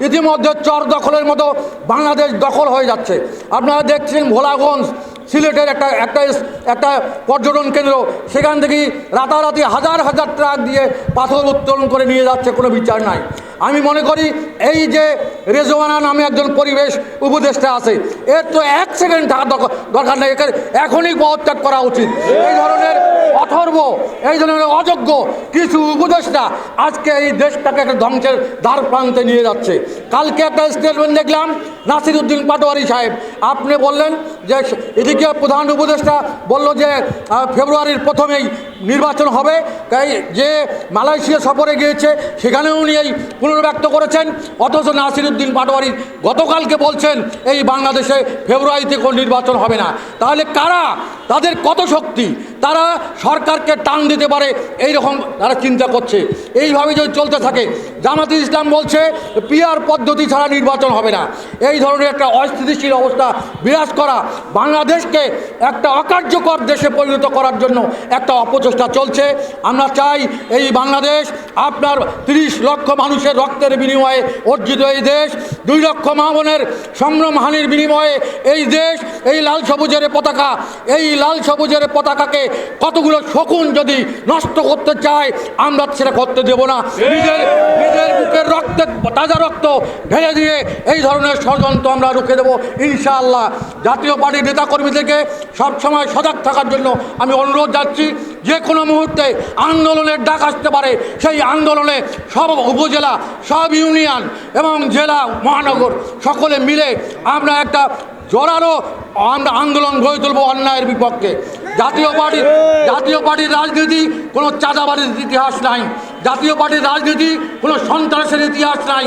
ইতিমধ্যে চর দখলের মতো বাংলাদেশ দখল হয়ে যাচ্ছে। আপনারা দেখছেন ভোলাগঞ্জ সিলেটের একটা একটা একটা পর্যটন কেন্দ্র। সেখান থেকে রাতারাতি হাজার হাজার ট্রাক দিয়ে পাথর উত্তোলন করে নিয়ে যাচ্ছে, কোনো বিচার নাই। আমি মনে করি এই যে রেজওয়ানা নামে একজন পরিবেশ উপদেষ্টা আছে, এর তো এক সেকেন্ড দরকার- নেই। এখনই পদত্যাগ করা উচিত। এই ধরনের অথর্ব। এই ধরনের অযোগ্য। কিছু উপদেষ্টা আজকে এই দেশটাকে একটা ধ্বংসের দ্বার প্রান্তে নিয়ে যাচ্ছে। কালকে একটা স্টেটমেন্ট দেখলাম নাসির উদ্দিন পাটোয়ারি সাহেব আপনি বললেন যে এদিকে প্রধান উপদেষ্টা বলল যে ফেব্রুয়ারির প্রথমেই নির্বাচন হবে। তাই যে মালয়েশিয়া সফরে গিয়েছে, সেখানেও উনি এই পুনর্ব্যক্ত করেছেন। অথচ নাসির উদ্দিন পাটোয়ারি গতকালকে বলছেন, এই বাংলাদেশে ফেব্রুয়ারিতে কোনো নির্বাচন হবে না। তাহলে কারা? তাদের কত শক্তি? তারা সরকারকে টান দিতে পারে এই রকম তারা চিন্তা করছে। এইভাবে যদি চলতে থাকে জামাতি ইসলাম বলছে পিয়ার পদ্ধতি ছাড়া নির্বাচন হবে না। এই ধরনের একটা অস্থিতিশীল অবস্থা বিরাজ করা বাংলাদেশকে একটা অকার্যকর দেশে পরিণত করার জন্য একটা অপচেষ্টা চলছে। আমরা চাই এই বাংলাদেশ আপনার তিরিশ লক্ষ মানুষের রক্তের বিনিময়ে অর্জিত এই দেশ, দুই লক্ষ মামনের সংগ্রামহানির বিনিময়ে এই দেশ, এই লাল সবুজের পতাকা, এই লাল সবুজের পতাকাকে কতগুলো শকুন যদি নষ্ট করতে চায়, আমরা সেটা করতে দেব না। নিজের নিজের বুকের রক্তে, তাজা রক্ত ঢেলে দিয়ে এই ধরনের ষড়যন্ত্র আমরা রুখে দেবো। ইনশাআল্লাহ। জাতীয় পার্টির নেতাকর্মীদেরকে সবসময় সজাগ থাকার জন্য আমি অনুরোধ যাচ্ছি যে কোনো মুহূর্তে আন্দোলনের ডাক আসতে পারে, সেই আন্দোলনে সব উপজেলা, সব ইউনিয়ন এবং জেলা, মহানগর সকলে মিলে আমরা একটা জোরালো আন্দোলন গড়ে তুলবো অন্যায়ের বিপক্ষে। জাতীয় পার্টির জাতীয় পার্টির রাজনীতি কোনো চাঁদাবাড়ির ইতিহাস নাই। জাতীয় পার্টির রাজনীতি কোনো সন্ত্রাসের ইতিহাস নাই।